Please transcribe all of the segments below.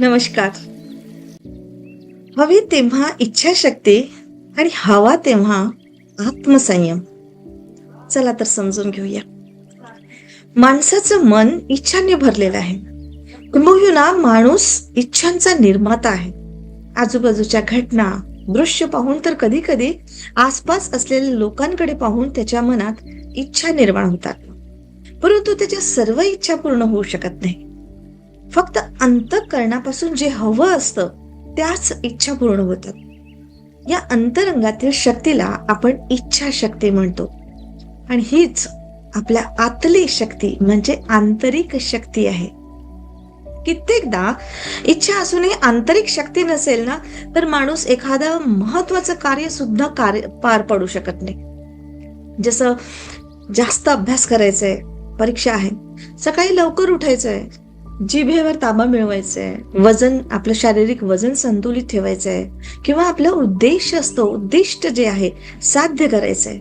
नमस्कार. हवी तेव्हा इच्छाशक्ती आणि हवा तेव्हा आत्मसंयम. चला तर समजून घेऊया. माणसाचं मन इच्छांनी भरलेलं आहे. किंबहुना माणूस इच्छांचा निर्माता आहे. आजूबाजूच्या घटना दृश्य पाहून तर कधी कधी आसपास असलेल्या लोकांकडे पाहून त्याच्या मनात इच्छा निर्माण होतात. परंतु त्याच्या सर्व इच्छा पूर्ण होऊ शकत नाही. फक्त अंतकरणापासून जे हवं असतं त्याच इच्छा पूर्ण होतात. या अंतरंगातील शक्तीला आपण इच्छा शक्ती म्हणतो. आणि हीच आपल्या आतली शक्ती म्हणजे आंतरिक शक्ती आहे. कित्येकदा इच्छा असूनही आंतरिक शक्ती नसेल ना तर माणूस एखादं महत्वाचं कार्य सुद्धा कार्य पार पडू शकत नाही. जसं जास्त अभ्यास करायचंय परीक्षा आहे. सकाळी लवकर उठायचंय. जिभेवर ताबा मिळवायचा आहे वजन आपलं शारीरिक वजन संतुलित ठेवायचं आहे किंवा आपला उद्देश असतो उद्दिष्ट जे आहे साध्य करायचं आहे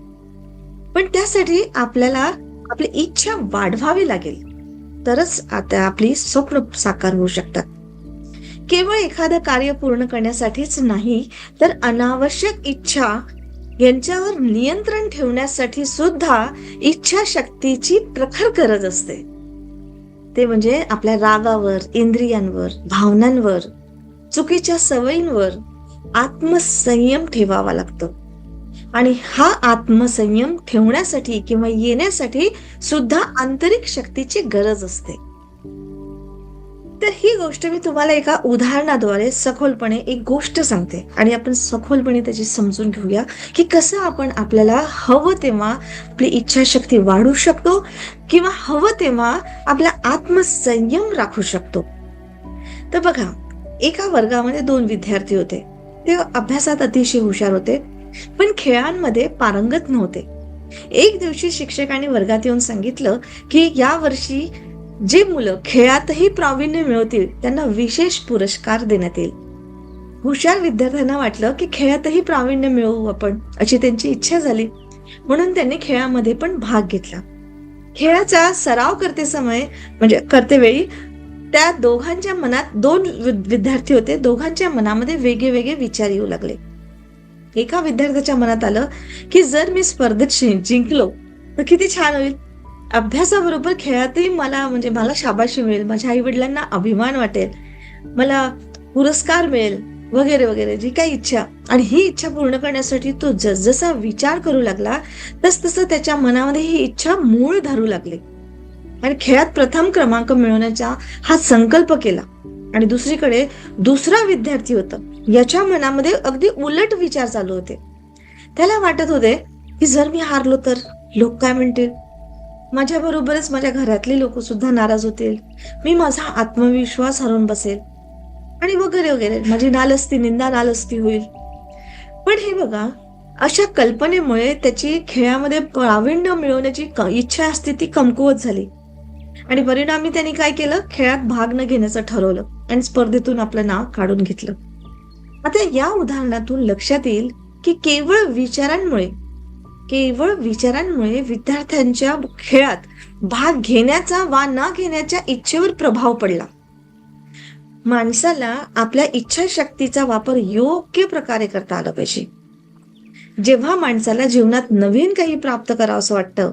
पण त्यासाठी आपल्याला आपली इच्छा वाढवावी लागेल. तरच आता आपली स्वप्न साकार होऊ शकतात. केवळ एखादं कार्य पूर्ण करण्यासाठीच नाही तर अनावश्यक इच्छा यांच्यावर नियंत्रण ठेवण्यासाठी सुद्धा इच्छाशक्तीची प्रखर गरज असते. ते म्हणजे आपल्या रागावर इंद्रियांवर भावनांवर चुकीच्या सवयींवर आत्मसंयम ठेवावा लागतो. आणि हा आत्मसंयम ठेवण्यासाठी किंवा येण्यासाठी सुद्धा आंतरिक शक्तीची गरज असते. तर ही गोष्ट मी तुम्हाला एका उदाहरणाद्वारे सखोलपणे एक गोष्ट सांगते. आणि आपण सखोलपणे त्याची समजून घेऊया की कसं आपण आपल्याला हवं तेव्हा आपली इच्छाशक्ती वाढू शकतो किंवा हवं तेव्हा आपला आत्मसंयम राखू शकतो. तर बघा एका वर्गामध्ये दोन विद्यार्थी होते. ते अभ्यासात अतिशय हुशार होते पण खेळांमध्ये पारंगत नव्हते. एक दिवशी शिक्षकांनी वर्गात येऊन सांगितलं की या वर्षी जे मुलं खेळातही प्रावीण्य मिळवतील त्यांना विशेष पुरस्कार देण्यात येईल. हुशार विद्यार्थ्यांना वाटलं की खेळातही प्रावीण्य मिळवू आपण अशी त्यांची इच्छा झाली. म्हणून त्यांनी खेळामध्ये पण भाग घेतला. खेळाचा सराव करते समय म्हणजे करते वेळी त्या दोघांच्या मनात दोन विद्यार्थी होते. दोघांच्या मनामध्ये वेगळे वेगळे विचार येऊ लागले. एका विद्यार्थ्याच्या मनात आलं की जर मी स्पर्धेत जिंकलो तर किती छान होईल. अभ्यासाबरोबर खेळातही मला म्हणजे मला शाबाशी मिळेल माझ्या आई वडिलांना अभिमान वाटेल मला पुरस्कार मिळेल वगैरे वगैरे जी काही इच्छा. आणि ही इच्छा पूर्ण करण्यासाठी तो जसजसा विचार करू लागला तस तसं त्याच्या मनामध्ये ही इच्छा मूळ धरू लागली. आणि खेळात प्रथम क्रमांक मिळवण्याचा हा संकल्प केला. आणि दुसरीकडे दुसरा विद्यार्थी होता. याच्या मनामध्ये अगदी उलट विचार चालू होते. त्याला वाटत होते की जर मी हारलो तर लोक काय म्हणतील? माझ्याबरोबरच माझ्या घरातले लोक सुद्धा नाराज होतील. मी माझा आत्मविश्वास हरून बसेल. आणि वगैरे वगैरे. माझी नालस्ती निंदा नालस्ती होईल. पण हे बघा अशा कल्पनेमुळे त्याची खेळामध्ये प्रावीण्य मिळवण्याची इच्छा असते ती कमकुवत झाली. आणि परिणामी त्यांनी काय केलं? खेळात भाग न घेण्याचं ठरवलं. आणि स्पर्धेतून आपलं नाव काढून घेतलं. आता या उदाहरणातून लक्षात येईल की केवळ विचारांमुळे केवळ विचारांमुळे विद्यार्थ्यांच्या खेळात भाग घेण्याचा वा न घेण्याच्या इच्छेवर प्रभाव पडला. माणसाला आपल्या इच्छाशक्तीचा वापर योग्य प्रकारे करता आला पाहिजे. जेव्हा माणसाला जीवनात नवीन काही प्राप्त करावंसं वाटतं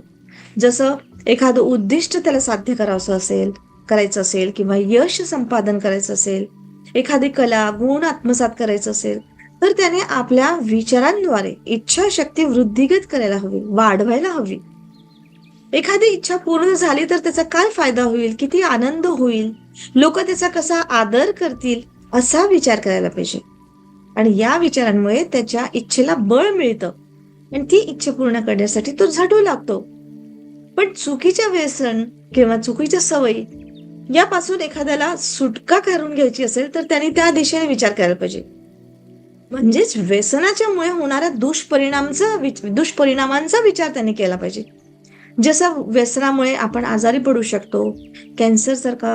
जसं एखादं उद्दिष्ट त्याला साध्य करावंसं असेल करायचं असेल किंवा यश संपादन करायचं असेल एखादी कला गुण आत्मसात करायचं असेल तर त्याने आपल्या विचारांद्वारे इच्छाशक्ती वृद्धिगत करायला हवी वाढवायला हवी. एखादी इच्छा पूर्ण झाली तर त्याचा काय फायदा होईल? किती आनंद होईल? लोक त्याचा कसा आदर करतील? असा विचार करायला पाहिजे. आणि या विचारांमुळे त्याच्या इच्छेला बळ मिळतं. आणि ती इच्छा पूर्ण करण्यासाठी तो झटू लागतो. पण चुकीच्या व्यसन किंवा चुकीच्या सवयी यापासून एखाद्याला सुटका करून घ्यायची असेल तर त्याने त्या दिशेने विचार करायला पाहिजे. म्हणजेच व्यसनाच्यामुळे होणाऱ्या दुष्परिणामचा दुष्परिणामांचा विचार त्यांनी केला पाहिजे. जसं व्यसनामुळे आपण आजारी पडू शकतो कॅन्सर सारखा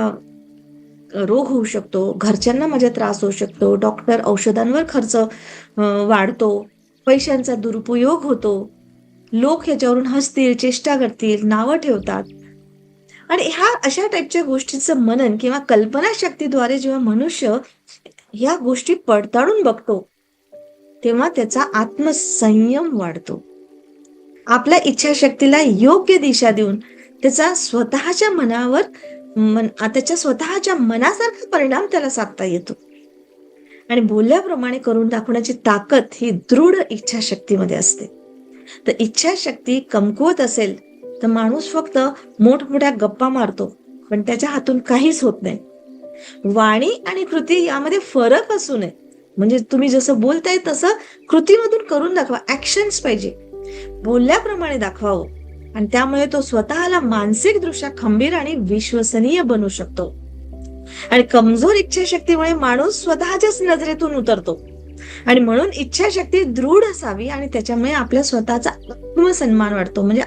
रोग होऊ शकतो घरच्यांना माझ्या त्रास होऊ शकतो डॉक्टर औषधांवर खर्च वाढतो पैशांचा दुरुपयोग होतो लोक ह्याच्यावरून हसतील चेष्टा करतील नावं ठेवतात. आणि ह्या अशा टाईपच्या गोष्टीचं मनन किंवा कल्पनाशक्तीद्वारे जेव्हा मनुष्य ह्या गोष्टी पडताळून बघतो तेव्हा त्याचा आत्मसंयम वाढतो. आपल्या इच्छाशक्तीला योग्य दिशा देऊन त्याचा स्वतःच्या मनावर मन त्याच्या स्वतःच्या मनासारखा परिणाम त्याला साधता येतो. आणि बोलल्याप्रमाणे करून दाखवण्याची ताकद ही दृढ इच्छाशक्तीमध्ये असते. तर इच्छाशक्ती कमकुवत असेल तर माणूस फक्त मोठमोठ्या गप्पा मारतो पण त्याच्या हातून काहीच होत नाही. वाणी आणि कृती यामध्ये फरक असू नये. म्हणजे तुम्ही जसं बोलताय तसं कृतीमधून करून दाखवा. ऍक्शन्स पाहिजे. बोलल्याप्रमाणे दाखवावं. आणि त्यामुळे तो स्वतःला मानसिक खंबीर आणि विश्वसनीय बनू शकतो. आणि कमजोर इच्छाशक्तीमुळे माणूस स्वतःच्याच नजरेतून उतरतो. आणि म्हणून इच्छाशक्ती दृढ असावी आणि त्याच्यामुळे आपल्या स्वतःचा आत्मसन्मान वाढतो. म्हणजे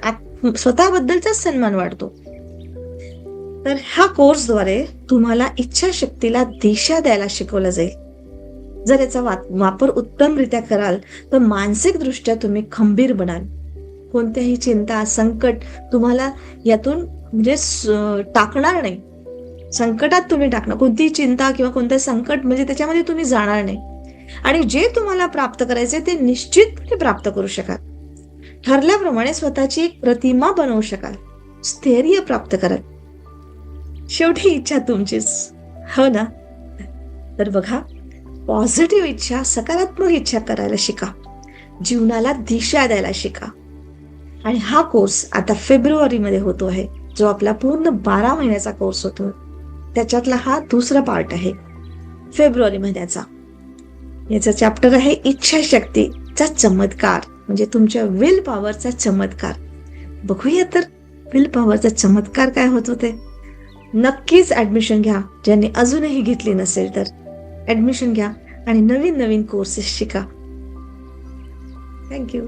स्वतःबद्दलचा सन्मान वाढतो. तर ह्या कोर्सद्वारे तुम्हाला इच्छाशक्तीला दिशा द्यायला शिकवलं जाईल. जर याचा वा- वापर उत्तमरित्या कराल तर मानसिकदृष्ट्या तुम्ही खंबीर बनाल. कोणत्याही चिंता संकट तुम्हाला यातून म्हणजे टाकणार नाही. संकटात तुम्ही टाकणार. कोणतीही चिंता किंवा कोणतं संकट म्हणजे त्याच्यामध्ये तुम्ही जाणार नाही. आणि जे तुम्हाला प्राप्त करायचे ते निश्चितपणे प्राप्त करू शकाल. ठरल्याप्रमाणे स्वतःची एक प्रतिमा बनवू शकाल. स्थैर्य प्राप्त कराल. शेवटी इच्छा तुमचीच. हो ना? तर बघा पॉझिटिव्ह इच्छा सकारात्मक इच्छा करायला शिका. जीवनाला दिशा द्यायला शिका. आणि हा कोर्स आता फेब्रुवारीमध्ये होतो आहे. जो आपला पूर्ण बारा महिन्याचा कोर्स होतो. त्याच्यातला हा दुसरा पार्ट आहे. फेब्रुवारी महिन्याचा याचा चॅप्टर आहे इच्छाशक्तीचा चमत्कार. म्हणजे तुमच्या विल पॉवरचा चमत्कार. बघूया तर विल पॉवरचा चमत्कार काय होतो ते नक्कीच ऍडमिशन घ्या. ज्यांनी अजूनही घेतली नसेल तर. ॲडमिशन घ्या आणि नवीन नवीन कोर्सेस शिका. थँक्यू